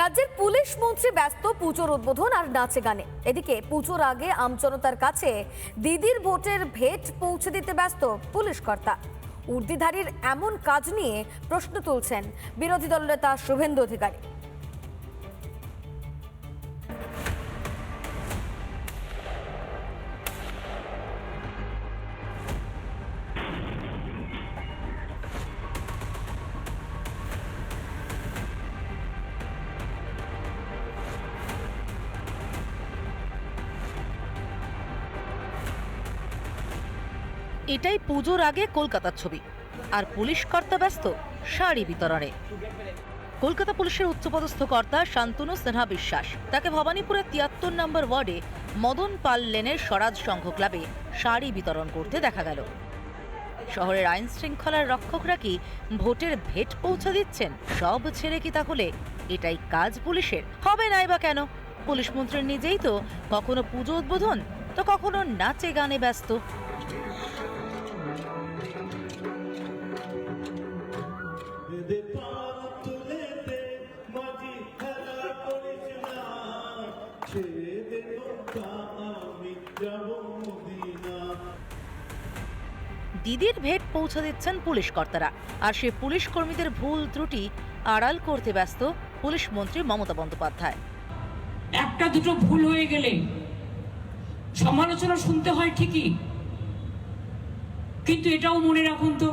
রাজ্যের পুলিশ মন্ত্রী ব্যস্ত পুজোর উদ্বোধন আর নাচে গানে। এদিকে পুজোর আগে আমজনতার কাছে দিদির ভোটের ভেট পৌঁছে দিতে ব্যস্ত পুলিশ কর্তা। উর্দিধারীর এমন কাজ নিয়ে প্রশ্ন তুলছেন বিরোধী দলনেতা শুভেন্দু অধিকারী। এটাই পুজোর আগে কলকাতার ছবি। আর পুলিশ কর্তা ব্যস্ত, শাড়ি বিতরণে। কলকাতা পুলিশের উচ্চপদস্থ কর্তা শান্তনু সিনহা বিশ্বাস। তাকে ভবানীপুরের তিয়াত্তর নম্বর ওয়ার্ডে মদন পাল লেনের স্বরাজ সংঘ ক্লাবে শাড়ি বিতরণ করতে দেখা গেল। শহরের আইন শৃঙ্খলার রক্ষকরা কি ভোটের ভেট পৌঁছে দিচ্ছেন? সব ছেড়ে কি তাহলে এটাই কাজ পুলিশের? হবে নাই বা কেন? পুলিশ মন্ত্রী নিজেই তো কখনো পুজো উদ্বোধন, তো কখনো নাচে গানে ব্যস্ত। দিদির ভেট পৌঁছে দিচ্ছেন পুলিশ কর্তারা, আর সে পুলিশ কর্মীদের ভুল ত্রুটি আড়াল করতে ব্যস্ত পুলিশ মন্ত্রী মমতা বন্দ্যোপাধ্যায়। একটা দুটো ভুল হয়ে গেলে সমালোচনা শুনতে হয় ঠিকই, কিন্তু এটাও মনে রাখুন তো,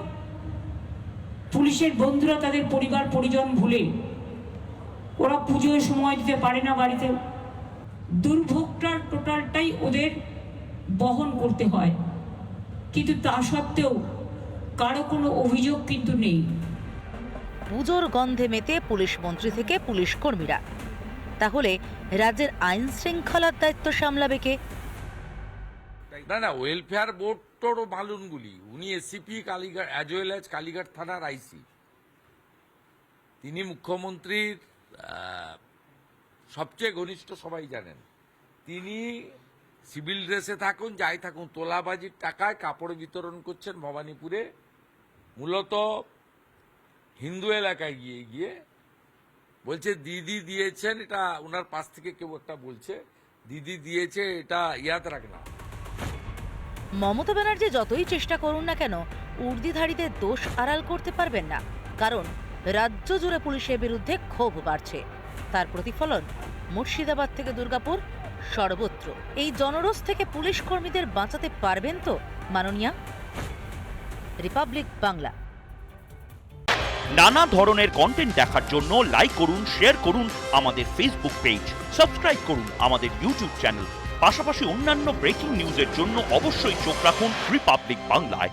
পুলিশের বন্ধুরা তাদের পরিবার পরিজন ভুলে ওরা পুজোয় সময় দিতে পারে না বাড়িতে। দুর্ভোগটার টোটালটাই ওদের বহন করতে হয়। কিন্তু তা সত্ত্বেও কারও কোনো অভিযোগ কিন্তু নেই। পুজোর গন্ধে মেতে পুলিশ মন্ত্রী থেকে পুলিশ কর্মীরা। তাহলে রাজ্যের আইন শৃঙ্খলার দায়িত্ব সামলাবে কে? না না ওয়েলফেয়ার বোর্ডটারও মালুনগুলি উনি ACP Kalighat as well as Kalighat থানার আইসি তিনি মুখ্যমন্ত্রীর আহ, সবচেয়ে ঘনিষ্ঠ সবাই জানেন। তিনি সিভিল ড্রেসে থাকুন, যাই থাকুন, তোলাবাজির টাকায় কাপড় বিতরণ করছেন ভবানীপুরে। মূলত হিন্দু এলাকায় গিয়ে গিয়ে বলছে, দিদি দিয়েছেন, এটা ওনার পাশ থেকে কেউ একটা বলছে, দিদি দিয়েছে, এটা ইয়াদ রাখনা মমতা ব্যানার্জি যতই চেষ্টা করুন না কেন উর্দিধারীদের দোষ আড়াল করতে পারবেন না, কারণ রাজ্য জুড়ে পুলিশের বিরুদ্ধে ক্ষোভ বাড়ছে। তার প্রতিফলন মুর্শিদাবাদ থেকে দুর্গাপুর, সর্বত্র। এই জনরোষ থেকে পুলিশ কর্মীদের বাঁচাতে পারবেন তো, মাননীয়া? রিপাবলিক বাংলা। নানা ধরনের কন্টেন্ট দেখার জন্য লাইক করুন শেয়ার করুন আমাদের ফেসবুক পেজ সাবস্ক্রাইব করুন আমাদের ইউটিউব চ্যানেল পাশাপাশি অন্যান্য ব্রেকিং নিউজের জন্য অবশ্যই চোখ রাখুন রিপাবলিক বাংলায়